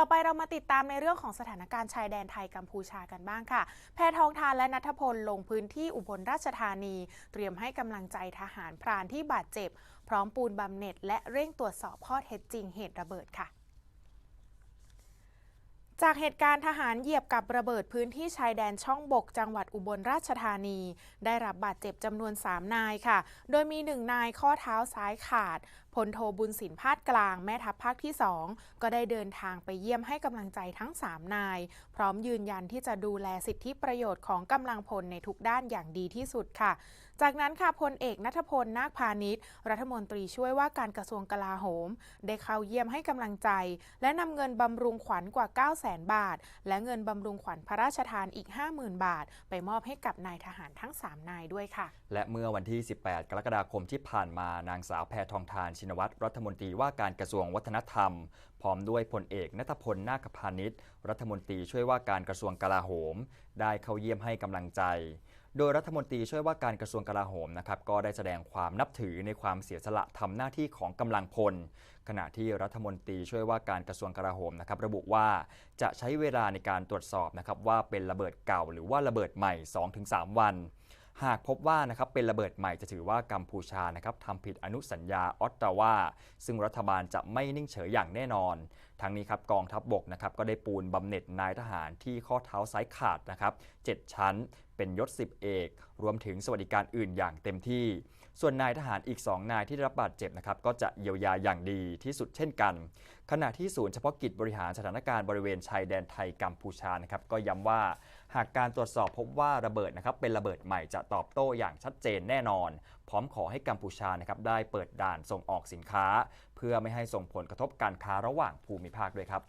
ต่อไปเรามาติดตามในเรื่องของสถานการณ์ชายแดนไทยกัมพูชากันบ้างค่ะ แพทองทานและนัทพลลงพื้นที่อุบลราชธานี เตรียมให้กำลังใจทหารพรานที่บาดเจ็บ พร้อมปูนบำเหน็จและเร่งตรวจสอบข้อเท็จจริงเหตุระเบิดค่ะจากเหตุการณ์ทหารเหยียบกับระเบิดพื้นที่ชายแดนช่องบกจังหวัดอุบลราชธานี ได้รับบาดเจ็บจำนวน 3 นายค่ะ โดยมีหนึ่งนายข้อเท้าซ้ายขาด ลโทบุญสินพาดกลางแม่ทัพภาคที่ 2 ก็ได้เดินทางไปเยี่ยมให้กำลังใจทั้ง 3 นาย พร้อมยืนยันที่จะดูแลสิทธิประโยชน์ของกำลังพลในทุกด้านอย่างดีที่สุดค่ะ จากนั้นค่ะพลเอกนัทพลนาคพาณิชย์ รัฐมนตรีช่วยว่าการกระทรวงกลาโหม ได้เข้าเยี่ยมให้กำลังใจ และนำเงินบำรุงขวัญกว่า 9 0 0 0 0 0 บาท และเงินบำรุงขวัญพระราชทานอีก 50,000 บาท ไปมอบให้กับนายทหารทั้ง 3 นายด้วยค่ะ และเมื่อวันที่ 18 กรกฎาคมที่ผ่านมานางสาวแพทองทานชินนวัตรรัฐมนตรีว่าการกระทรวงวัฒนธรรม พร้อมด้วยพลเอกนัทพลนาคพาณิชย์รัฐมนตรีช่วยว่าการกระทรวงกลาโหม ได้เข้าเยี่ยมให้กำลังใจ โดยรัฐมนตรีช่วยว่าการกระทรวงกลาโหมนะครับก็ได้แสดงความนับถือในความเสียสละทำหน้าที่ของกำลังพล ขณะที่รัฐมนตรีช่วยว่าการกระทรวงกลาโหมนะครับระบุว่าจะใช้เวลาในการตรวจสอบนะครับว่าเป็นระเบิดเก่าหรือว่าระเบิดใหม่ 2-3 วัน หากพบว่านะครับเป็นระเบิดใหม่จะถือว่ากัมพูชานะครับทำผิดอนุสัญญาออตตาวาซึ่งรัฐบาลจะไม่นิ่งเฉยอย่างแน่นอน ทั้งนี้ครับกองทัพบบกนะครับก็ได้ปูนบำเหน็จนายทหารที่ข้อเท้าซ้ายขาดนะครับ7ชั้นเป็นยศ10เอก รวมถึงสวัสดิการอื่นอย่างเต็มที่ ส่วนนายทหารอีก 2 นายที่ได้รับบาดเจ็บนะครับก็จะเยียวยาอย่างดีที่สุดเช่นกัน ขณะที่ศูนย์เฉพาะกิจบริหารสถานการณ์บริเวณชายแดนไทยกัมพูชานะครับก็ย้ำว่าหากการตรวจสอบพบว่าระเบิดนะครับเป็นระเบิดใหม่จะตอบโต้อย่างชัดเจนแน่นอน พร้อมขอให้กัมพูชานะครับได้เปิดด่านส่งออกสินค้า เพื่อไม่ให้ส่งผลกระทบการค้าระหว่างภูมิภาคด้วยครับ